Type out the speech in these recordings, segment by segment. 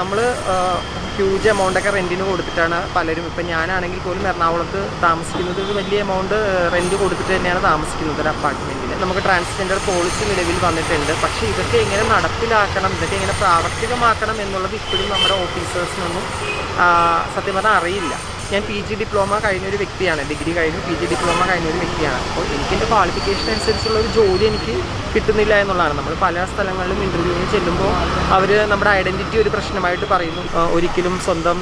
നമ്മൾ ഹ്യൂജ് എമൗണ്ടൊക്കെ റെന്റിന് കൊടുത്തിട്ടാണ് പലരും ഇപ്പം ഞാനാണെങ്കിൽ പോലും എറണാകുളത്ത് താമസിക്കുന്നത്. ഒരു വലിയ എമൗണ്ട് റെന്റ് കൊടുത്തിട്ട് തന്നെയാണ് താമസിക്കുന്നത് ഒരു അപ്പാർട്ട്മെന്റിൽ നമുക്ക് ട്രാൻസ്ജെൻഡർ പോളിസി നിലവിൽ വന്നിട്ടുണ്ട്. പക്ഷേ ഇതൊക്കെ എങ്ങനെ നടപ്പിലാക്കണം ഇതൊക്കെ എങ്ങനെ പ്രാവർത്തികമാക്കണം എന്നുള്ളത് ഇപ്പോഴും നമ്മുടെ ഓഫീസേഴ്സിനൊന്നും സത്യം പറഞ്ഞാൽ അറിയില്ല. ഞാൻ പി ജി ഡിപ്ലോമ കഴിഞ്ഞൊരു വ്യക്തിയാണ്. ഡിഗ്രി കഴിഞ്ഞു പി ജി ഡിപ്ലോമ കഴിഞ്ഞൊരു വ്യക്തിയാണ്. അപ്പോൾ എനിക്ക് എന്റെ ക്വാളിഫിക്കേഷൻ അനുസരിച്ചുള്ള ഒരു ജോലി എനിക്ക് കിട്ടുന്നില്ല എന്നുള്ളതാണ്. നമ്മൾ പല സ്ഥലങ്ങളിലും ഇന്റർവ്യൂവിന് ചെല്ലുമ്പോൾ അവർ നമ്മുടെ ഐഡന്റിറ്റി ഒരു പ്രശ്നമായിട്ട് പറയുന്നു. ഒരിക്കലും സ്വന്തം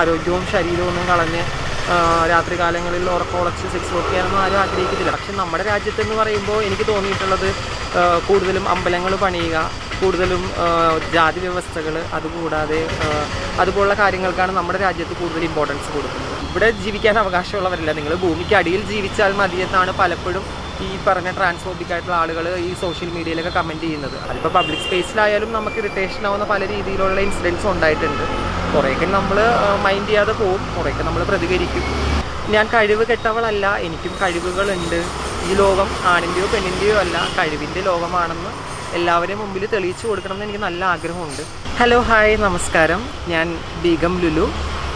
ആരോഗ്യവും ശരീരവും ഒന്നും കളഞ്ഞ് രാത്രി കാലങ്ങളിൽ ഉറക്കമുളച്ച് സെക്സ് വർക്ക് ചെയ്യാനൊന്നും ആരും ആഗ്രഹിക്കുന്നില്ല പക്ഷെ നമ്മുടെ രാജ്യത്തെന്ന് പറയുമ്പോൾ എനിക്ക് തോന്നിയിട്ടുള്ളത് കൂടുതലും അമ്പലങ്ങൾ പണിയുക കൂടുതലും ജാതി വ്യവസ്ഥകൾ അതുകൂടാതെ അതുപോലുള്ള കാര്യങ്ങൾക്കാണ് നമ്മുടെ രാജ്യത്ത് കൂടുതൽ ഇമ്പോർട്ടൻസ് കൊടുക്കുന്നത്. ഇവിടെ ജീവിക്കാൻ അവകാശമുള്ളവരല്ല. നിങ്ങൾ ഭൂമിക്ക് അടിയിൽ ജീവിച്ചാൽ മതി എന്നാണ് പലപ്പോഴും ഈ പറഞ്ഞ ട്രാൻസ്ഫോബിക് ആയിട്ടുള്ള ആളുകൾ ഈ സോഷ്യൽ മീഡിയയിലൊക്കെ കമന്റ് ചെയ്യുന്നത്. അതിപ്പോൾ പബ്ലിക് സ്പേസിലായാലും നമുക്ക് ഇറിറ്റേഷൻ ആവുന്ന പല രീതിയിലുള്ള ഇൻസിഡൻസ് ഉണ്ടായിട്ടുണ്ട്. കുറേയൊക്കെ നമ്മൾ മൈൻഡ് ചെയ്യാതെ പോവും. കുറേയൊക്കെ നമ്മൾ പ്രതികരിക്കും. ഞാൻ കഴിവ് കെട്ടവളല്ല. എനിക്കും കഴിവുകളുണ്ട്. ഈ ലോകം ആണിന്റെയോ പെണ്ണിന്റെയോ അല്ല കഴിവിന്റെ ലോകമാണെന്ന് എല്ലാവരെയും മുമ്പിൽ തെളിയിച്ചു കൊടുക്കണമെന്ന് എനിക്ക് നല്ല ആഗ്രഹമുണ്ട്. ഹലോ ഹായ് നമസ്കാരം. ഞാൻ ബീഗം ലുലു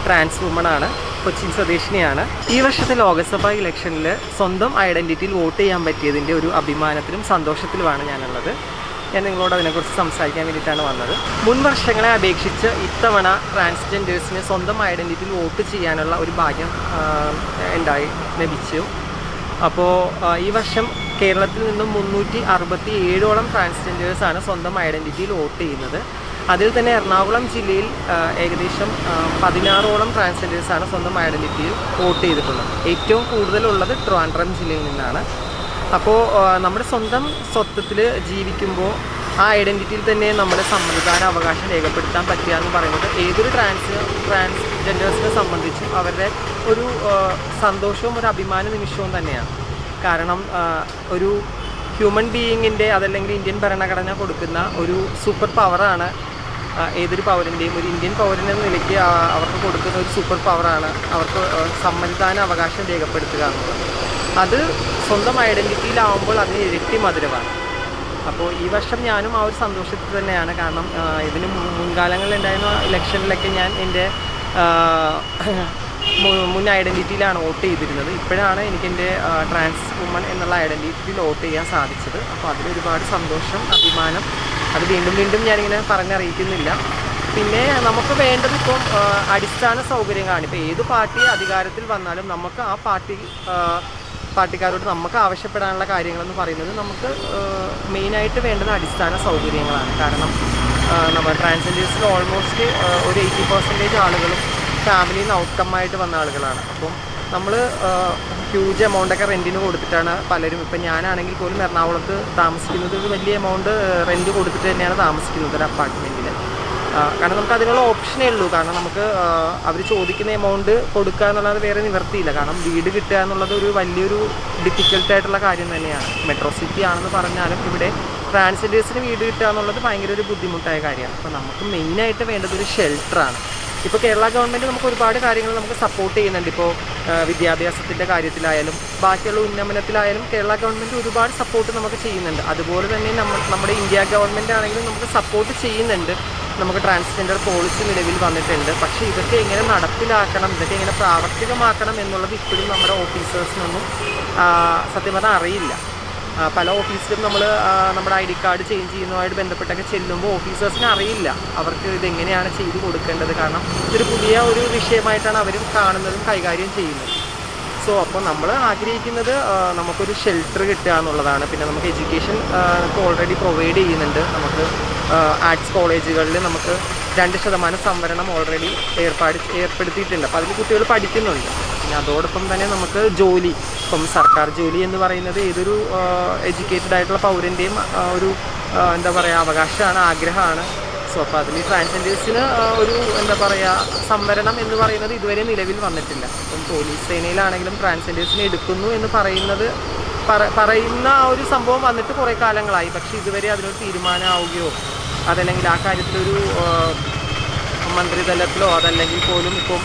ട്രാൻസ് വുമൺ ആണ് കൊച്ചിൻ സ്വദേശിനിയാണ്. ഈ വർഷത്തെ ലോകസഭാ ഇലക്ഷനിൽ സ്വന്തം ഐഡന്റിറ്റിയിൽ വോട്ട് ചെയ്യാൻ പറ്റിയതിന്റെ ഒരു അഭിമാനത്തിലും സന്തോഷത്തിലുമാണ് ഞാനുള്ളത്. ഞാൻ നിങ്ങളോട് അതിനെക്കുറിച്ച് സംസാരിക്കാൻ വേണ്ടിയിട്ടാണ് വന്നത്. മുൻ വർഷങ്ങളെ അപേക്ഷിച്ച് ഇത്തവണ ട്രാൻസ്ജെൻഡേഴ്സിന് സ്വന്തം ഐഡന്റിറ്റിയിൽ വോട്ട് ചെയ്യാനുള്ള ഒരു ഭാഗ്യം ഉണ്ടായി ലഭിച്ചു. അപ്പോൾ ഈ വർഷം കേരളത്തിൽ നിന്നും മുന്നൂറ്റി അറുപത്തി ഏഴോളം ട്രാൻസ്ജെൻഡേഴ്സാണ് സ്വന്തം ഐഡന്റിറ്റിയിൽ വോട്ട് ചെയ്യുന്നത്. അതിൽ തന്നെ എറണാകുളം ജില്ലയിൽ ഏകദേശം പതിനാറോളം ട്രാൻസ്ജെൻഡേഴ്സാണ് സ്വന്തം ഐഡന്റിറ്റിയിൽ വോട്ട് ചെയ്തിട്ടുള്ളത്. ഏറ്റവും കൂടുതലുള്ളത് ട്രിവാൻഡ്രം ജില്ലയിൽ നിന്നാണ്. അപ്പോൾ നമ്മുടെ സ്വന്തം സ്വത്വത്തിൽ ജീവിക്കുമ്പോൾ ആ ഐഡന്റിറ്റിയിൽ തന്നെ നമ്മുടെ സമ്മതിദാന അവകാശം രേഖപ്പെടുത്താൻ പറ്റുക എന്ന് പറയുന്നത് ഏതൊരു ട്രാൻസ് ട്രാൻസ് ട്രാൻസ്ജെൻഡേഴ്സിനെ സംബന്ധിച്ച് അവരുടെ ഒരു സന്തോഷവും ഒരു അഭിമാന നിമിഷവും തന്നെയാണ്. കാരണം ഒരു ഹ്യൂമൻ ബീയിങ്ങിന്റെ അതല്ലെങ്കിൽ ഇന്ത്യൻ ഭരണഘടന കൊടുക്കുന്ന ഒരു സൂപ്പർ പവറാണ് ഏതൊരു പൗരന്റെയും ഒരു ഇന്ത്യൻ പൗരനെന്ന നിലയ്ക്ക് അവർക്ക് കൊടുക്കുന്ന ഒരു സൂപ്പർ പവറാണ് അവർക്ക് സമ്മതിദാന അവകാശം രേഖപ്പെടുത്തുക എന്നുള്ളത്. അത് സ്വന്തം ഐഡന്റിറ്റിയിലാവുമ്പോൾ അതിന് ഇരട്ടി മധുരമാണ്. അപ്പോൾ ഈ വർഷം ഞാനും ആ ഒരു സന്തോഷത്തിൽ തന്നെയാണ്. കാരണം ഇതിന് മുൻകാലങ്ങളിലുണ്ടായിരുന്ന ഇലക്ഷനിലൊക്കെ ഞാൻ എന്റെ മുൻ ഐഡന്റിറ്റിയിലാണ് വോട്ട് ചെയ്തിരുന്നത്. ഇപ്പോഴാണ് എനിക്കെന്റെ ട്രാൻസ് വുമൺ എന്നുള്ള ഐഡന്റിറ്റിയിൽ വോട്ട് ചെയ്യാൻ സാധിച്ചത്. അപ്പോൾ അതിലൊരുപാട് സന്തോഷം അഭിമാനം. അത് വീണ്ടും വീണ്ടും ഞാനിങ്ങനെ പറഞ്ഞറിയിക്കുന്നില്ല. പിന്നെ നമുക്ക് വേണ്ടത് ഇപ്പം അടിസ്ഥാന സൗകര്യങ്ങളാണ്. ഇപ്പോൾ ഏത് പാർട്ടി അധികാരത്തിൽ വന്നാലും നമുക്ക് ആ പാർട്ടി പാർട്ടിക്കാരോട് നമുക്ക് ആവശ്യപ്പെടാനുള്ള കാര്യങ്ങളെന്ന് പറയുന്നത് നമുക്ക് മെയിനായിട്ട് വേണ്ടത് അടിസ്ഥാന സൗകര്യങ്ങളാണ്. കാരണം നമ്മൾ ട്രാൻസ്ജെൻഡേഴ്സിൽ ഓൾമോസ്റ്റ് ഒരു എയ്റ്റി പെർസെന്റേജ് ആളുകളും ഫാമിലിയിൽ നിന്ന് ഔട്ട്കം ആയിട്ട് വന്ന ആളുകളാണ്. അപ്പം നമ്മൾ ഹ്യൂജ് എമൗണ്ടൊക്കെ റെന്റിന് കൊടുത്തിട്ടാണ് പലരും ഇപ്പം ഞാനാണെങ്കിൽ പോലും എറണാകുളത്ത് താമസിക്കുന്നത് ഒരു വലിയ എമൗണ്ട് റെന്റ് കൊടുത്തിട്ട് തന്നെയാണ് താമസിക്കുന്നത് ഒരു അപ്പാർട്ട്മെന്റിൽ കാരണം നമുക്ക് അതിനുള്ള ഓപ്ഷനേ ഉള്ളൂ. കാരണം നമുക്ക് അവർ ചോദിക്കുന്ന എമൗണ്ട് കൊടുക്കുക എന്നുള്ളത് വേറെ നിവർത്തിയില്ല കാരണം വീട് കിട്ടുക എന്നുള്ളത് ഒരു വലിയൊരു ഡിഫിക്കൽട്ടായിട്ടുള്ള കാര്യം തന്നെയാണ്. മെട്രോ സിറ്റി ആണെന്ന് പറഞ്ഞാലും ഇവിടെ ട്രാൻസ്ജെൻഡേഴ്സിന് വീട് കിട്ടുക എന്നുള്ളത് ഭയങ്കര ഒരു ബുദ്ധിമുട്ടായ കാര്യമാണ്. അപ്പോൾ നമുക്ക് മെയിനായിട്ട് വേണ്ടത് ഒരു ഷെൽട്ടറാണ് ഇപ്പോൾ കേരള ഗവൺമെന്റ് നമുക്ക് ഒരുപാട് കാര്യങ്ങൾ നമുക്ക് സപ്പോർട്ട് ചെയ്യുന്നുണ്ട്. ഇപ്പോൾ വിദ്യാഭ്യാസത്തിന്റെ കാര്യത്തിലായാലും ബാക്കിയുള്ള ഉന്നമനത്തിലായാലും കേരള ഗവൺമെന്റ് ഒരുപാട് സപ്പോർട്ട് നമുക്ക് ചെയ്യുന്നുണ്ട്. അതുപോലെ തന്നെ നമ്മൾ നമ്മുടെ ഇന്ത്യ ഗവൺമെന്റ് ആണെങ്കിലും നമുക്ക് സപ്പോർട്ട് ചെയ്യുന്നുണ്ട്. നമുക്ക് ട്രാൻസ്ജെൻഡർ പോളിസി നിലവിൽ വന്നിട്ടുണ്ട്. പക്ഷേ ഇതൊക്കെ എങ്ങനെ നടപ്പിലാക്കണം ഇതൊക്കെ എങ്ങനെ പ്രാവർത്തികമാക്കണം എന്നുള്ളത് ഇപ്പോഴും നമ്മുടെ ഓഫീസേഴ്സിനൊന്നും സത്യം പറഞ്ഞാൽ അറിയില്ല. പല ഓഫീസിലും നമ്മൾ നമ്മുടെ ഐ ഡി കാർഡ് ചേഞ്ച് ചെയ്യുന്നതുമായിട്ട് ബന്ധപ്പെട്ടൊക്കെ ചെല്ലുമ്പോൾ ഓഫീസേഴ്സിന് അറിയില്ല. അവർക്ക് ഇതെങ്ങനെയാണ് ചെയ്ത് കൊടുക്കേണ്ടത്. കാരണം ഇതൊരു പുതിയ ഒരു വിഷയമായിട്ടാണ് അവരും കാണുന്നതും കൈകാര്യം ചെയ്യുന്നത്. സോ അപ്പോൾ നമ്മൾ ആഗ്രഹിക്കുന്നത് നമുക്കൊരു ഷെൽട്ടർ കിട്ടുക എന്നുള്ളതാണ്. പിന്നെ നമുക്ക് എഡ്യൂക്കേഷൻ നമുക്ക് ഓൾറെഡി പ്രൊവൈഡ് ചെയ്യുന്നുണ്ട്. നമുക്ക് ആർട്സ് കോളേജുകളിൽ നമുക്ക് രണ്ട് ശതമാനം സംവരണം ഓൾറെഡി ഏർപ്പാട് ഏർപ്പെടുത്തിയിട്ടുണ്ട്. അപ്പോൾ അതിൽ കുട്ടികൾ പഠിക്കുന്നുണ്ട്. പിന്നെ അതോടൊപ്പം തന്നെ നമുക്ക് ജോലി ഇപ്പം സർക്കാർ ജോലി എന്ന് പറയുന്നത് ഏതൊരു എഡ്യൂക്കേറ്റഡ് ആയിട്ടുള്ള പൗരന്റെയും ഒരു എന്താ പറയുക അവകാശമാണ് ആഗ്രഹമാണ്. സോ അപ്പോൾ അതിൽ ട്രാൻസ്ജെൻഡേഴ്സിന് ഒരു എന്താ പറയുക സംവരണം എന്ന് പറയുന്നത് ഇതുവരെ നിലവിൽ വന്നിട്ടില്ല. ഇപ്പം പോലീസ് സേനയിലാണെങ്കിലും ട്രാൻസ്ജെൻഡേഴ്സിനെ എടുക്കുന്നു എന്ന് പറയുന്നത് പറ- പറയുന്ന ആ ഒരു സംഭവം വന്നിട്ട് കുറേ കാലങ്ങളായി. പക്ഷേ ഇതുവരെ അതിനൊരു തീരുമാനമാവുകയോ അതല്ലെങ്കിൽ ആ കാര്യത്തിലൊരു മന്ത്രിതലത്തിലോ അതല്ലെങ്കിൽ പോലും ഇപ്പം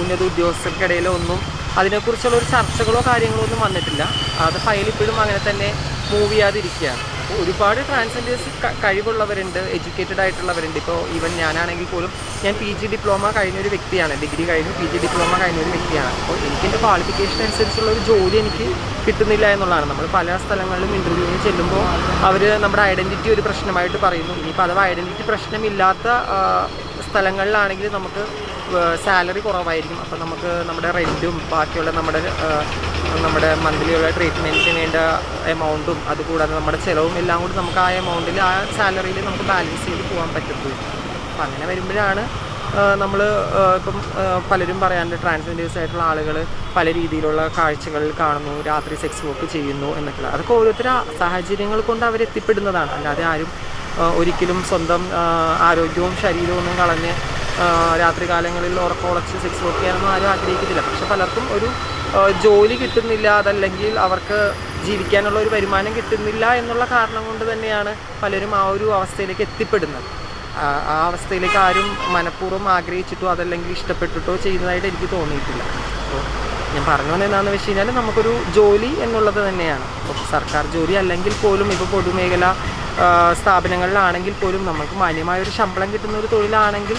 ഉന്നത ഉദ്യോഗസ്ഥർക്കിടയിലോ ഒന്നും അതിനെക്കുറിച്ചുള്ള ഒരു ചർച്ചകളോ കാര്യങ്ങളോ ഒന്നും വന്നിട്ടില്ല. അത് ഫയൽ ഇപ്പോഴും അങ്ങനെ തന്നെ മൂവ് ചെയ്യാതിരിക്കുകയാണ്. ഒരുപാട് ട്രാൻസ്ജെൻഡേഴ്സ് കഴിവുള്ളവരുണ്ട് എഡ്യൂക്കേറ്റഡ് ആയിട്ടുള്ളവരുണ്ട്. ഇപ്പോൾ ഈവൻ ഞാനാണെങ്കിൽ പോലും ഞാൻ പി ജി ഡിപ്ലോമ കഴിഞ്ഞ ഒരു വ്യക്തിയാണ്. ഡിഗ്രി കഴിഞ്ഞു പി ജി ഡിപ്ലോമ കഴിഞ്ഞ ഒരു വ്യക്തിയാണ്. അപ്പോൾ എനിക്ക് എന്റെ ക്വാളിഫിക്കേഷൻ അനുസരിച്ചുള്ള ഒരു ജോലി എനിക്ക് കിട്ടുന്നില്ല എന്നുള്ളതാണ്. നമ്മൾ പല സ്ഥലങ്ങളിലും ഇന്റർവ്യൂവിന് ചെല്ലുമ്പോൾ അവർ നമ്മുടെ ഐഡന്റിറ്റി ഒരു പ്രശ്നമായിട്ട് പറയുന്നു. ഇനിയിപ്പോൾ അഥവാ ഐഡന്റിറ്റി പ്രശ്നമില്ലാത്ത സ്ഥലങ്ങളിലാണെങ്കിൽ നമുക്ക് സാലറി കുറവായിരിക്കും. അപ്പോൾ നമുക്ക് നമ്മുടെ റെന്റും ബാക്കിയുള്ള നമ്മുടെ നമ്മുടെ മന്ത്ലിയുള്ള ട്രീറ്റ്മെന്റിന് വേണ്ട എമൗണ്ടും അതുകൂടാതെ നമ്മുടെ ചിലവും എല്ലാം കൂടി നമുക്ക് ആ എമൗണ്ടിൽ ആ സാലറിയിൽ നമുക്ക് ബാലൻസ് ചെയ്ത് പോകാൻ പറ്റത്തുള്ളൂ. അപ്പം അങ്ങനെ വരുമ്പോഴാണ് നമ്മൾ ഇപ്പം പലരും പറയാറുണ്ട് ട്രാൻസ്ജെൻഡേഴ്സ് ആയിട്ടുള്ള ആളുകൾ പല രീതിയിലുള്ള കാഴ്ചകളിൽ കാണുന്നു രാത്രി സെക്സ് വർക്ക് ചെയ്യുന്നു എന്നൊക്കെ അതൊക്കെ ഓരോരുത്തർ സാഹചര്യങ്ങൾ കൊണ്ട് അവരെത്തിപ്പെടുന്നതാണ്. അല്ലാതെ ആരും ഒരിക്കലും സ്വന്തം ആരോഗ്യവും ശരീരവും ഒന്നും കളഞ്ഞ് രാത്രി കാലങ്ങളിൽ ഉറക്കമുളച്ച് സെക്സ് വർക്ക് ചെയ്യാനൊന്നും ആരും ആഗ്രഹിക്കുന്നില്ല പക്ഷെ പലർക്കും ഒരു ജോലി കിട്ടുന്നില്ല അതല്ലെങ്കിൽ അവർക്ക് ജീവിക്കാനുള്ള ഒരു വരുമാനം കിട്ടുന്നില്ല എന്നുള്ള കാരണം കൊണ്ട് തന്നെയാണ് പലരും ആ ഒരു അവസ്ഥയിലേക്ക് എത്തിപ്പെടുന്നത്. ആ അവസ്ഥയിലേക്ക് ആരും മനഃപൂർവം ആഗ്രഹിച്ചിട്ടോ അതല്ലെങ്കിൽ ഇഷ്ടപ്പെട്ടിട്ടോ ചെയ്യുന്നതായിട്ട് എനിക്ക് തോന്നിയിട്ടില്ല. അപ്പോൾ ഞാൻ പറഞ്ഞു വന്നത് എന്താണെന്ന് വെച്ച് കഴിഞ്ഞാൽ നമുക്കൊരു ജോലി എന്നുള്ളത് തന്നെയാണ്. സർക്കാർ ജോലി അല്ലെങ്കിൽ പോലും ഇപ്പോൾ പൊതുമേഖല സ്ഥാപനങ്ങളിലാണെങ്കിൽ പോലും നമുക്ക് മാന്യമായ ഒരു ശമ്പളം കിട്ടുന്ന ഒരു തൊഴിലാണെങ്കിൽ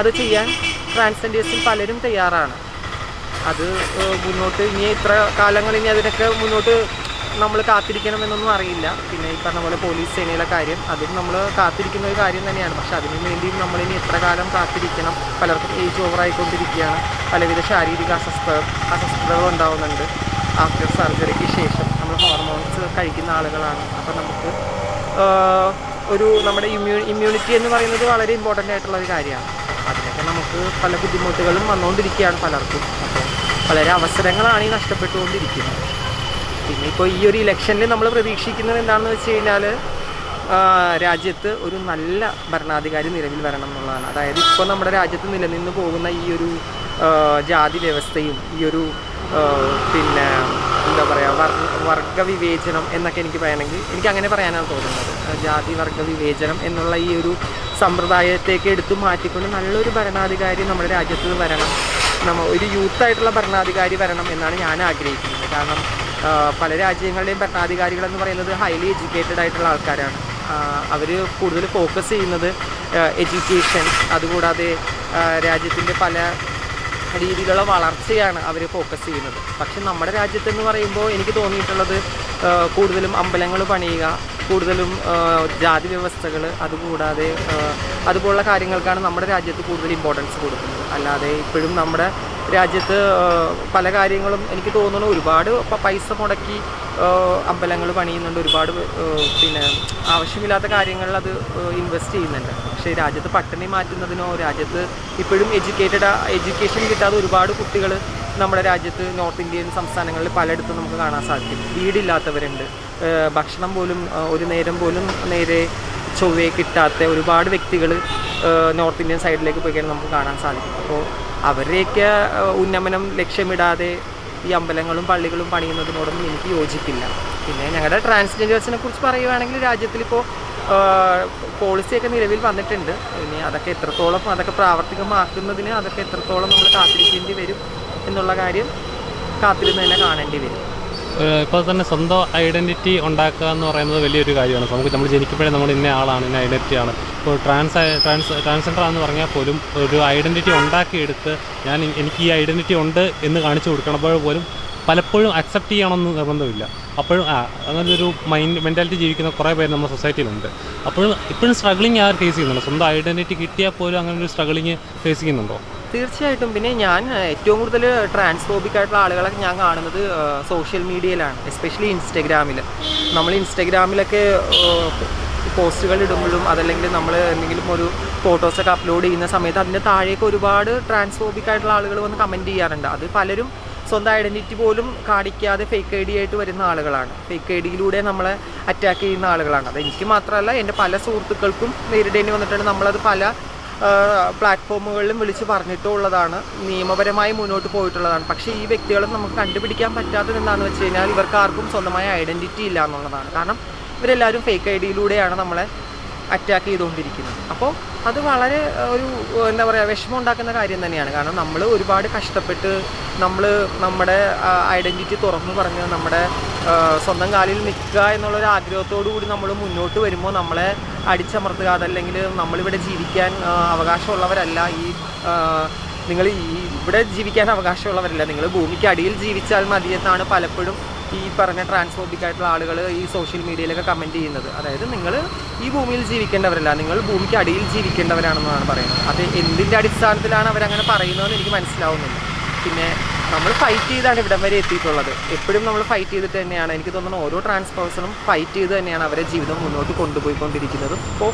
അത് ചെയ്യാൻ ട്രാൻസ്ജെൻഡേഴ്സിൽ പലരും തയ്യാറാണ്. അത് മുന്നോട്ട് ഇനി ഇത്ര കാലങ്ങൾ ഇനി അതിനൊക്കെ മുന്നോട്ട് നമ്മൾ കാത്തിരിക്കണമെന്നൊന്നും അറിയില്ല. പിന്നെ ഈ പറഞ്ഞ പോലെ പോലീസ് സേനയിലെ കാര്യം അതും നമ്മൾ കാത്തിരിക്കുന്ന ഒരു കാര്യം തന്നെയാണ്. പക്ഷെ അതിനു വേണ്ടിയും നമ്മളിനി എത്ര കാലം കാത്തിരിക്കണം? പലർക്കും ഏജ് ഓവറായിക്കൊണ്ടിരിക്കുകയാണ്. പലവിധ ശാരീരിക അസ്വസ്ഥ അസ്വസ്ഥതകൾ ഉണ്ടാവുന്നുണ്ട്. ആഫ്റ്റർ സർജറിക്ക് ശേഷം നമ്മൾ ഹോർമോൺസ് കഴിക്കുന്ന ആളുകളാണ്. അപ്പോൾ നമുക്ക് ഒരു നമ്മുടെ ഇമ്മ്യൂ ഇമ്മ്യൂണിറ്റി എന്ന് പറയുന്നത് വളരെ ഇമ്പോർട്ടന്റ് ആയിട്ടുള്ള ഒരു കാര്യമാണ്. അതിനൊക്കെ നമുക്ക് പല ബുദ്ധിമുട്ടുകളും വന്നുകൊണ്ടിരിക്കുകയാണ് പലർക്കും. അപ്പോൾ വളരെ അവസരങ്ങളാണ് ഈ നഷ്ടപ്പെട്ടുകൊണ്ടിരിക്കുന്നത്. പിന്നെ ഇപ്പോൾ ഈ ഒരു ഇലക്ഷനിൽ നമ്മൾ പ്രതീക്ഷിക്കുന്നത് എന്താണെന്ന് വെച്ച് കഴിഞ്ഞാൽ രാജ്യത്ത് ഒരു നല്ല ഭരണാധികാരി നിലവിൽ വരണം എന്നുള്ളതാണ്. അതായത് ഇപ്പോൾ നമ്മുടെ രാജ്യത്ത് നിലനിന്ന് പോകുന്ന ഈ ഒരു ജാതി വ്യവസ്ഥയും ഈ ഒരു പിന്നെ എന്താ പറയുക വർഗ വർഗവിവേചനം എന്നൊക്കെ എനിക്ക് പറയണമെങ്കിൽ എനിക്ക് അങ്ങനെ പറയാനാണ് തോന്നുന്നത്. ജാതി വർഗ വിവേചനം എന്നുള്ള ഈ ഒരു സമ്പ്രദായത്തേക്ക് എടുത്തു മാറ്റിക്കൊണ്ട് നല്ലൊരു ഭരണാധികാരി നമ്മുടെ രാജ്യത്ത് വരണം. നമ്മ ഒരു യൂത്തായിട്ടുള്ള ഭരണാധികാരി വരണം എന്നാണ് ഞാൻ ആഗ്രഹിക്കുന്നത്. കാരണം പല രാജ്യങ്ങളുടെയും ഭരണാധികാരികൾ എന്ന് പറയുന്നത് ഹൈലി എഡ്യൂക്കേറ്റഡ് ആയിട്ടുള്ള ആൾക്കാരാണ്. അവർ കൂടുതൽ ഫോക്കസ് ചെയ്യുന്നത് എഡ്യൂക്കേഷൻ അതുകൂടാതെ രാജ്യത്തിന്റെ പല രീതിയിലുള്ള വളർച്ചയാണ് അവർ ഫോക്കസ് ചെയ്യുന്നത്. പക്ഷെ നമ്മുടെ രാജ്യത്തെന്ന് പറയുമ്പോൾ എനിക്ക് തോന്നിയിട്ടുള്ളത് കൂടുതലും അമ്പലങ്ങൾ പണിയുക കൂടുതലും ജാതി വ്യവസ്ഥകൾ അതുകൂടാതെ അതുപോലുള്ള കാര്യങ്ങൾക്കാണ് നമ്മുടെ രാജ്യത്ത് കൂടുതൽ ഇമ്പോർട്ടൻസ് കൊടുക്കുന്നത്. അല്ലാതെ ഇപ്പോഴും നമ്മുടെ രാജ്യത്ത് പല കാര്യങ്ങളും എനിക്ക് തോന്നുന്നു ഒരുപാട് പൈസ മുടക്കി അമ്പലങ്ങൾ പണിയുന്നുണ്ട്. ഒരുപാട് പിന്നെ ആവശ്യമില്ലാത്ത കാര്യങ്ങളിൽ അത് ഇൻവെസ്റ്റ് ചെയ്യുന്നുണ്ട്. പക്ഷേ രാജ്യത്ത് പട്ടിണി മാറ്റുന്നതിനോ രാജ്യത്ത് ഇപ്പോഴും എഡ്യൂക്കേറ്റഡ് എഡ്യൂക്കേഷൻ കിട്ടാതെ ഒരുപാട് കുട്ടികൾ നമ്മുടെ രാജ്യത്ത് നോർത്ത് ഇന്ത്യൻ സംസ്ഥാനങ്ങളിൽ പലയിടത്തും നമുക്ക് കാണാൻ സാധിക്കും. വീടില്ലാത്തവരുണ്ട്. ഭക്ഷണം പോലും ഒരു നേരം പോലും നേരെ ചൊവ്വയെ കിട്ടാത്ത ഒരുപാട് വ്യക്തികൾ നോർത്ത് ഇന്ത്യൻ സൈഡിലേക്ക് പോയി കഴിഞ്ഞാൽ നമുക്ക് കാണാൻ സാധിക്കും. അപ്പോൾ അവരുടെയൊക്കെ ഏഹ് ഉന്നമനം ലക്ഷ്യമിടാതെ ഈ അമ്പലങ്ങളും പള്ളികളും പണിയുന്നതിനോടൊന്നും എനിക്ക് യോജിക്കില്ല പിന്നെ ഞങ്ങളുടെ ട്രാൻസ്ജെൻഡേഴ്സിനെ കുറിച്ച് പറയുകയാണെങ്കിൽ രാജ്യത്തിലിപ്പോൾ പോളിസിയൊക്കെ നിലവിൽ വന്നിട്ടുണ്ട്. ഇനി അതൊക്കെ എത്രത്തോളം അതൊക്കെ പ്രാവർത്തികമാക്കുന്നതിന് അതൊക്കെ എത്രത്തോളം നമ്മൾ കാത്തിരിക്കേണ്ടി വരും എന്നുള്ള കാര്യം കാത്തിരുന്ന് തന്നെ കാണേണ്ടി വരും. ഇപ്പോൾ തന്നെ സ്വന്തം ഐഡന്റിറ്റി ഉണ്ടാക്കുക എന്ന് പറയുന്നത് വലിയൊരു കാര്യമാണ്. നമുക്ക് നമ്മൾ ജനിക്കുമ്പോഴേ നമ്മൾ ഇന്ന ആളാണ് ഇന്ന ഐഡന്റിറ്റിയാണ് ഇപ്പോൾ ട്രാൻസ് ട്രാൻസ് ട്രാൻസ്ജെൻഡർ ആണെന്ന് പറഞ്ഞാൽ പോലും ഒരു ഐഡന്റിറ്റി ഉണ്ടാക്കിയെടുത്ത് ഞാൻ എനിക്ക് ഈ ഐഡന്റിറ്റി ഉണ്ട് എന്ന് കാണിച്ചു കൊടുക്കണപ്പോൾ പോലും പലപ്പോഴും അക്സെപ്റ്റ് ചെയ്യണമെന്ന് നിർബന്ധമില്ല. അപ്പോഴും അങ്ങനൊരു മൈൻഡ് മെന്റാലിറ്റി ജീവിക്കുന്ന കുറേ പേര് നമ്മുടെ സൊസൈറ്റിയിലുണ്ട് അപ്പോഴും ഇപ്പോഴും സ്ട്രഗ്ലിങ് ആർ ഫേസ് ചെയ്യുന്നുണ്ട്? സ്വന്തം ഐഡന്റിറ്റി കിട്ടിയാൽ പോലും അങ്ങനെ ഒരു സ്ട്രഗ്ലിങ് ഫേസ് ചെയ്യുന്നുണ്ടോ? തീർച്ചയായിട്ടും. പിന്നെ ഞാൻ ഏറ്റവും കൂടുതൽ ട്രാൻസ്ഫോബിക് ആയിട്ടുള്ള ആളുകളൊക്കെ ഞാൻ കാണുന്നത് സോഷ്യൽ മീഡിയയിലാണ് എസ്പെഷ്യലി ഇൻസ്റ്റഗ്രാമിൽ നമ്മൾ ഇൻസ്റ്റഗ്രാമിലൊക്കെ പോസ്റ്റുകൾ ഇടുമ്പോഴും അതല്ലെങ്കിൽ നമ്മൾ എന്തെങ്കിലും ഒരു ഫോട്ടോസൊക്കെ അപ്ലോഡ് ചെയ്യുന്ന സമയത്ത് അതിന്റെ താഴേക്ക് ഒരുപാട് ട്രാൻസ്ഫോബിക് ആയിട്ടുള്ള ആളുകൾ വന്ന് കമന്റ് ചെയ്യാറുണ്ട്. അത് പലരും സ്വന്തം ഐഡന്റിറ്റി പോലും കാണിക്കാതെ ഫേക്ക് ഐ ഡി ആയിട്ട് വരുന്ന ആളുകളാണ്. ഫേക്ക് ഐ ഡിയിലൂടെ നമ്മളെ അറ്റാക്ക് ചെയ്യുന്ന ആളുകളാണ്. അത് എനിക്ക് മാത്രമല്ല എന്റെ പല സുഹൃത്തുക്കൾക്കും നേരിടേണ്ടി വന്നിട്ടുണ്ട് നമ്മളത് പല പ്ലാറ്റ്ഫോമുകളിലും വിളിച്ച് പറഞ്ഞിട്ടുള്ളതാണ് നിയമപരമായി മുന്നോട്ട് പോയിട്ടുള്ളതാണ്. പക്ഷേ ഈ വ്യക്തികളും നമുക്ക് കണ്ടുപിടിക്കാൻ പറ്റാത്തത് എന്താണെന്ന് വെച്ച് കഴിഞ്ഞാൽ ഇവർക്ക് ആർക്കും സ്വന്തമായ ഐഡന്റിറ്റി ഇല്ല എന്നുള്ളതാണ്. കാരണം ഇവരെല്ലാവരും ഫേക്ക് ഐ ഡിയിലൂടെയാണ് നമ്മളെ അറ്റാക്ക് ചെയ്തുകൊണ്ടിരിക്കുന്നത് അപ്പോൾ അത് വളരെ ഒരു എന്താ പറയുക വിഷമം ഉണ്ടാക്കുന്ന കാര്യം തന്നെയാണ്. കാരണം നമ്മൾ ഒരുപാട് കഷ്ടപ്പെട്ട് നമ്മൾ നമ്മുടെ ഐഡന്റിറ്റി തുറന്നു പറഞ്ഞ് നമ്മുടെ സ്വന്തം കാലിൽ നിൽക്കുക എന്നുള്ളൊരു ആഗ്രഹത്തോടു കൂടി നമ്മൾ മുന്നോട്ട് വരുമ്പോൾ നമ്മളെ അടിച്ചമർത്തുക അതല്ലെങ്കിൽ നമ്മളിവിടെ ജീവിക്കാൻ അവകാശമുള്ളവരല്ല. ഈ നിങ്ങൾ ഈ ഇവിടെ ജീവിക്കാൻ അവകാശമുള്ളവരല്ല. നിങ്ങൾ ഭൂമിക്ക് അടിയിൽ ജീവിച്ചാൽ മതി എന്നാണ് പലപ്പോഴും ഈ പറഞ്ഞ ട്രാൻസ്ഫോബിക് ആയിട്ടുള്ള ആളുകൾ ഈ സോഷ്യൽ മീഡിയയിലൊക്കെ കമന്റ് ചെയ്യുന്നത്. അതായത് നിങ്ങൾ ഈ ഭൂമിയിൽ ജീവിക്കേണ്ടവരല്ല നിങ്ങൾ ഭൂമിക്ക് അടിയിൽ ജീവിക്കേണ്ടവരാണെന്നാണ് പറയുന്നത്. അത് എന്തിന്റെ അടിസ്ഥാനത്തിലാണ് അവരങ്ങനെ പറയുന്നതെന്ന് എനിക്ക് മനസ്സിലാവുന്നില്ല. പിന്നെ നമ്മൾ ഫൈറ്റ് ചെയ്താണ് ഇവിടം വരെ എത്തിയിട്ടുള്ളത്. എപ്പോഴും നമ്മൾ ഫൈറ്റ് ചെയ്തിട്ട് തന്നെയാണ്. എനിക്ക് തോന്നുന്നു ഓരോ ട്രാൻസ് ഫൈറ്റ് ചെയ്ത് തന്നെയാണ് അവരെ ജീവിതം മുന്നോട്ട് കൊണ്ടുപോയിക്കൊണ്ടിരിക്കുന്നത്. ഇപ്പോൾ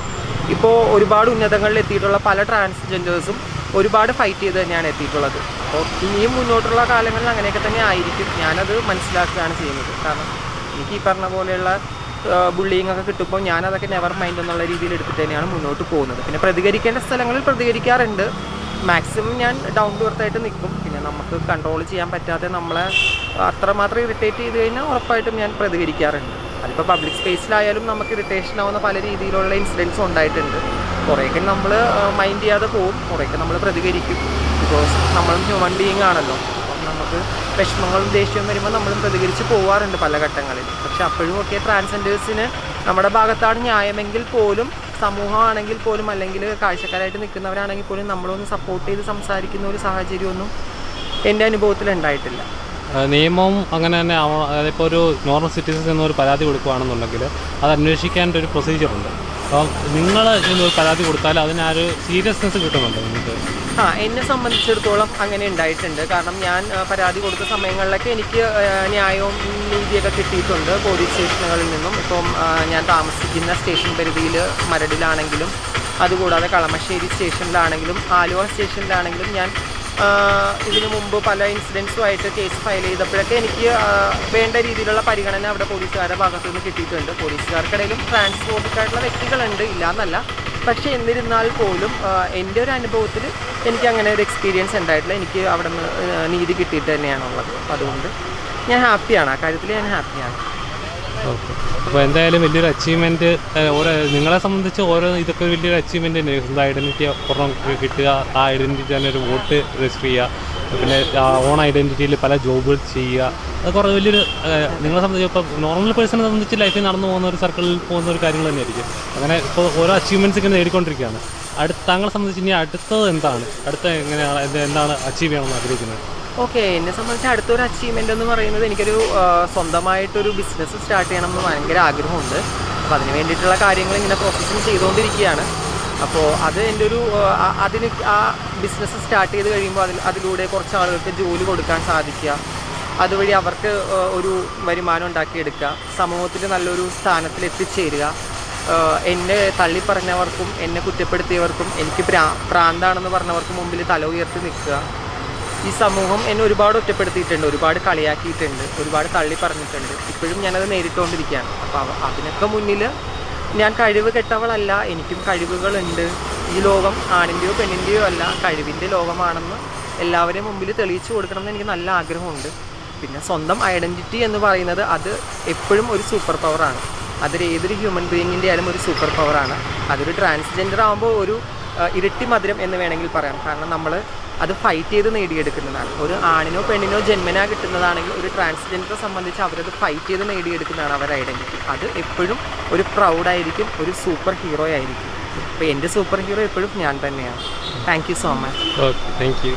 ഇപ്പോൾ ഒരുപാട് ഉന്നതങ്ങളിൽ എത്തിയിട്ടുള്ള പല ട്രാൻസ്ജെൻഡേഴ്സും ഒരുപാട് ഫൈറ്റ് ചെയ്ത് തന്നെയാണ് എത്തിയിട്ടുള്ളത്. അപ്പോൾ ഇനിയും മുന്നോട്ടുള്ള കാലങ്ങളിൽ അങ്ങനെയൊക്കെ തന്നെ ആയിരിക്കും. ഞാനത് മനസ്സിലാക്കുകയാണ് ചെയ്യുന്നത്. കാരണം എനിക്ക് ഈ പറഞ്ഞ പോലെയുള്ള ബുള്ളിങ് ഒക്കെ കിട്ടുമ്പോൾ ഞാനതൊക്കെ നെവർ മൈൻഡ് എന്നുള്ള രീതിയിൽ എടുത്തിട്ട് തന്നെയാണ് മുന്നോട്ട് പോകുന്നത്. പിന്നെ പ്രതികരിക്കേണ്ട സ്ഥലങ്ങളിൽ പ്രതികരിക്കാറുണ്ട്. മാക്സിമം ഞാൻ ഡൗൺ ടു എർത്തായിട്ട് നിൽക്കും. പിന്നെ നമുക്ക് കൺട്രോൾ ചെയ്യാൻ പറ്റാതെ നമ്മളെ അത്രമാത്രം ഇറിറ്റേറ്റ് ചെയ്ത് കഴിഞ്ഞാൽ ഉറപ്പായിട്ടും ഞാൻ പ്രതികരിക്കാറുണ്ട്. അതിപ്പോൾ പബ്ലിക് സ്പേസിലായാലും നമുക്ക് ഇറിറ്റേഷൻ ആവുന്ന പല രീതിയിലുള്ള ഇൻസിഡൻസും ഉണ്ടായിട്ടുണ്ട്. കുറേയൊക്കെ നമ്മൾ മൈൻഡ് ചെയ്യാതെ പോകും കുറേയൊക്കെ നമ്മൾ പ്രതികരിക്കും. ബിക്കോസ് നമ്മളും ഹ്യൂമൻ ബീയിങ് ആണല്ലോ. അപ്പം നമുക്ക് വിഷമങ്ങളും ദേഷ്യവും വരുമ്പോൾ നമ്മളും പ്രതികരിച്ച് പോവാറുണ്ട് പല ഘട്ടങ്ങളിൽ. പക്ഷെ അപ്പോഴും ഒക്കെ ട്രാൻസ്ജെൻഡേഴ്സിന് നമ്മുടെ ഭാഗത്താണ് ന്യായമെങ്കിൽ പോലും സമൂഹമാണെങ്കിൽ പോലും അല്ലെങ്കിൽ കാഴ്ചക്കാരായിട്ട് നിൽക്കുന്നവരാണെങ്കിൽ പോലും നമ്മളൊന്ന് സപ്പോർട്ട് ചെയ്ത് സംസാരിക്കുന്ന ഒരു സാഹചര്യമൊന്നും എന്റെ അനുഭവത്തിൽ ഉണ്ടായിട്ടില്ല. നിയമം അങ്ങനെ തന്നെ ഇപ്പോൾ ഒരു നോർമൽ സിറ്റിസൻസ് എന്നൊരു പരാതി കൊടുക്കുകയാണെന്നുണ്ടെങ്കിൽ അത് അന്വേഷിക്കാൻ ഒരു പ്രൊസീജിയർ ഉണ്ട്. അപ്പം നിങ്ങൾ പരാതി കൊടുത്താൽ അതിന് ആ ഒരു സീരിയസ്നെസ് കിട്ടുന്നുണ്ടോ നിങ്ങൾക്ക്? ആ എന്നെ സംബന്ധിച്ചിടത്തോളം അങ്ങനെ ഉണ്ടായിട്ടുണ്ട്. കാരണം ഞാൻ പരാതി കൊടുത്ത സമയങ്ങളിലൊക്കെ എനിക്ക് ന്യായവും നീതിയൊക്കെ കിട്ടിയിട്ടുണ്ട് പോലീസ് സ്റ്റേഷനുകളിൽ നിന്നും. ഇപ്പം ഞാൻ താമസിക്കുന്ന സ്റ്റേഷൻ പരിധിയിൽ മരടിലാണെങ്കിലും അതുകൂടാതെ കളമശ്ശേരി സ്റ്റേഷനിലാണെങ്കിലും ആലുവ സ്റ്റേഷനിലാണെങ്കിലും ഞാൻ ഇതിനു മുമ്പ് പല ഇൻസിഡൻസുമായിട്ട് കേസ് ഫയൽ ചെയ്തപ്പോഴൊക്കെ എനിക്ക് വേണ്ട രീതിയിലുള്ള പരിഗണന അവിടെ പോലീസുകാരുടെ ഭാഗത്തു നിന്ന് കിട്ടിയിട്ടുണ്ട്. പോലീസുകാർക്കിടയിലും ട്രാൻസ്പോർട്ടിക്കായിട്ടുള്ള വ്യക്തികളുണ്ട് ഇല്ലയെന്നല്ല പക്ഷേ എന്നിരുന്നാൽ പോലും എന്റെ ഒരു അനുഭവത്തിൽ എനിക്ക് അങ്ങനെ ഒരു എക്സ്പീരിയൻസ് ഉണ്ടായിട്ടില്ല. എനിക്ക് അവിടെ നിന്ന് നീതി കിട്ടിയിട്ട് തന്നെയാണുള്ളത്. അതുകൊണ്ട് ഞാൻ ഹാപ്പിയാണ് ആ കാര്യത്തിൽ ഞാൻ ഹാപ്പിയാണ് ഓക്കെ. അപ്പോൾ എന്തായാലും വലിയൊരു അച്ചീവ്മെന്റ് ഓരോ നിങ്ങളെ സംബന്ധിച്ച് ഓരോ ഇതൊക്കെ വലിയൊരു അച്ചീവ്മെന്റ് തന്നെ. സ്വന്തം ഐഡന്റിറ്റി ഒരെണ്ണം കിട്ടുക ആ ഐഡന്റിറ്റി തന്നെ ഒരു വോട്ട് രജിസ്റ്റർ ചെയ്യുക. പിന്നെ ആ ഓൺ ഐഡന്റിറ്റിയിൽ പല ജോബുകൾ ചെയ്യുക. അത് കുറേ വലിയൊരു നിങ്ങളെ സംബന്ധിച്ച് ഇപ്പോൾ നോർമൽ പേഴ്സണെ സംബന്ധിച്ച് ലൈഫിൽ നടന്നു പോകുന്ന ഒരു സർക്കിളിൽ പോകുന്ന ഒരു കാര്യങ്ങൾ തന്നെയായിരിക്കും. അങ്ങനെ ഇപ്പോൾ ഓരോ അച്ചീവ്മെന്റ്സ് ഇങ്ങനെ നേടിക്കൊണ്ടിരിക്കുകയാണ്. അടുത്ത താങ്കളെ സംബന്ധിച്ച് ഇനി അടുത്തത് എന്താണ്? അടുത്ത എങ്ങനെയാണ് എന്താണ് അച്ചീവ് ചെയ്യണമെന്ന് ആഗ്രഹിക്കുന്നത്? ഓക്കെ എന്നെ സംബന്ധിച്ച് അടുത്തൊരു അച്ചീവ്മെന്റ് എന്ന് പറയുന്നത് എനിക്കൊരു സ്വന്തമായിട്ടൊരു ബിസിനസ് സ്റ്റാർട്ട് ചെയ്യണം എന്ന് ഭയങ്കര ആഗ്രഹമുണ്ട്. അപ്പോൾ അതിന് വേണ്ടിയിട്ടുള്ള കാര്യങ്ങൾ ഇങ്ങനെ പ്രോസസ്സിങ് ചെയ്തുകൊണ്ടിരിക്കുകയാണ് അപ്പോൾ അത് എന്റെ ഒരു അതിന് ആ ബിസിനസ് സ്റ്റാർട്ട് ചെയ്ത് കഴിയുമ്പോൾ അതിൽ അതിലൂടെ കുറച്ച് ആളുകൾക്ക് ജോലി കൊടുക്കാൻ സാധിക്കുക. അതുവഴി അവർക്ക് ഒരു വരുമാനം ഉണ്ടാക്കിയെടുക്കുക. സമൂഹത്തിൽ നല്ലൊരു സ്ഥാനത്തിൽ എത്തിച്ചേരുക. എന്നെ തള്ളിപ്പറഞ്ഞവർക്കും എന്നെ കുറ്റപ്പെടുത്തിയവർക്കും എനിക്ക് പ്രാ പ്രാന്താണെന്ന് പറഞ്ഞവർക്കും മുമ്പിൽ തല ഉയർത്തി നിൽക്കുക. ഈ സമൂഹം എന്നെ ഒരുപാട് ഒറ്റപ്പെടുത്തിയിട്ടുണ്ട് ഒരുപാട് കളിയാക്കിയിട്ടുണ്ട് ഒരുപാട് തള്ളി പറഞ്ഞിട്ടുണ്ട്. ഇപ്പോഴും ഞാനത് നേരിട്ടുകൊണ്ടിരിക്കുകയാണ് അപ്പോൾ അതിനൊക്കെ മുന്നിൽ ഞാൻ കഴിവ് കെട്ടവളല്ല എനിക്കും കഴിവുകളുണ്ട്. ഈ ലോകം ആണിന്റെയോ പെണ്ണിന്റെയോ അല്ല കഴിവിന്റെ ലോകമാണെന്ന് എല്ലാവരെയും മുമ്പിൽ തെളിയിച്ചു കൊടുക്കണമെന്ന് എനിക്ക് നല്ല ആഗ്രഹമുണ്ട്. പിന്നെ സ്വന്തം ഐഡന്റിറ്റി എന്ന് പറയുന്നത് അത് എപ്പോഴും ഒരു സൂപ്പർ പവറാണ്. അതൊരു ഏതൊരു ഹ്യൂമൻ ബീയിങ്ങിന്റെ ആയാലും ഒരു സൂപ്പർ പവറാണ്. അതൊരു ട്രാൻസ്ജെൻഡർ ആകുമ്പോൾ ഒരു ഇരട്ടി മധുരം എന്ന് വേണമെങ്കിൽ പറയാം. കാരണം നമ്മൾ അത് ഫൈറ്റ് ചെയ്ത് നേടിയെടുക്കുന്നതാണ്. ഒരു ആണിനോ പെണ്ണിനോ ജന്മനാ കിട്ടുന്നതാണെങ്കിൽ ഒരു ട്രാൻസ്ജെൻഡറെ സംബന്ധിച്ച് അവരത് ഫൈറ്റ് ചെയ്ത് നേടിയെടുക്കുന്നതാണ് അവരുടെ ഐഡന്റിറ്റി അത് എപ്പോഴും ഒരു പ്രൗഡായിരിക്കും ഒരു സൂപ്പർ ഹീറോ ആയിരിക്കും. അപ്പോൾ എന്റെ സൂപ്പർ ഹീറോ എപ്പോഴും ഞാൻ തന്നെയാണ്. Thank you so much okay thank you